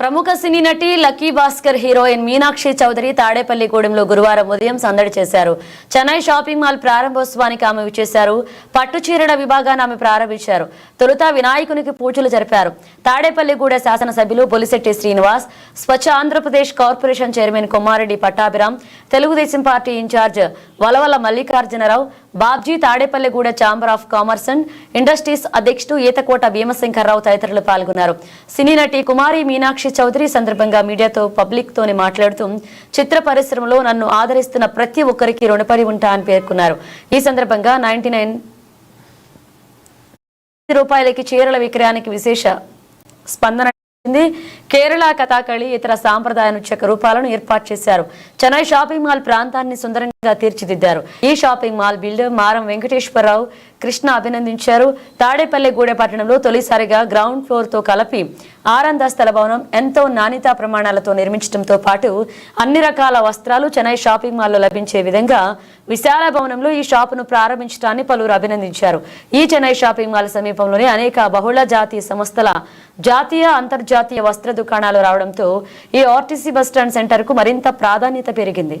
ప్రముఖ సినీ నటి lucky Bhaskar heroine Meenakshi Chaudhary తాడేపల్లిగూడెంలో గురువారం ఉదయం సందడి చేశారు. చెన్నై షాపింగ్ మాల్ ప్రారంభోత్సవానికి ఆమె విచ్చేశారు. పట్టు చీరల విభాగాన్ని ఆమె ప్రారంభించారు. తొలుత వినాయకునికి పూజలు జరిపారు. తాడేపల్లిగూడ శాసనసభ్యులు Bolisetti Srinivas Swachh Andhra Pradesh corporation chairman Kommareddy Pattabhiram Telugu Desam party in-charge Valavala Mallikarjuna Rao Babji తాడేపల్లిగూడ chamber of commerce and industries అధ్యక్షుడు ఈతకోట భీమశంకర్రావు తదితరులు పాల్గొన్నారు. సినీ నటి కుమారి మీనాక్షి చౌదరి సందర్భంగా మీడియాతో పబ్లిక్ తోనే మాట్లాడుతూ చిత్ర పరిశ్రమలో నన్ను ఆదరిస్తున్న ప్రతి ఒక్కరికి రుణపడి ఉంటా అని పేర్కొన్నారు. ఈ సందర్భంగా నైన్టీ రూపాయలకి చీరల విక్రయానికి విశేష స్పందన కేరళ కథాకళి ఇతర సాంప్రదాయ నృత్య రూపాలను ఏర్పాటు చేశారు. చెన్నై షాపింగ్ మాల్ ప్రాంతాన్ని సుందరంగా తీర్చిదిద్దారు. ఈ షాపింగ్ మాల్ బిల్డర్ మారం వెంకటేశ్వరరావు కృష్ణ అభినందించారు. తాడేపల్లిగూడె పట్టణంలో తొలిసారిగా గ్రౌండ్ ఫ్లోర్తో కలిపి ఆరందస్తల భవనం ఎంతో నాణ్యతా ప్రమాణాలతో నిర్మించడంతో పాటు అన్ని రకాల వస్త్రాలు చెన్నై షాపింగ్ మాల్లో లభించే విధంగా విశాల భవనంలో ఈ షాపును ప్రారంభించడాన్ని పలువురు అభినందించారు. ఈ చెన్నై షాపింగ్ మాల్ సమీపంలోనే అనేక బహుళ జాతీయ సంస్థల జాతీయ అంతర్జాతీయ వస్త్ర దుకాణాలు రావడంతో ఈ ఆర్టీసీ బస్టాండ్ సెంటర్కు మరింత ప్రాధాన్యత పెరిగింది.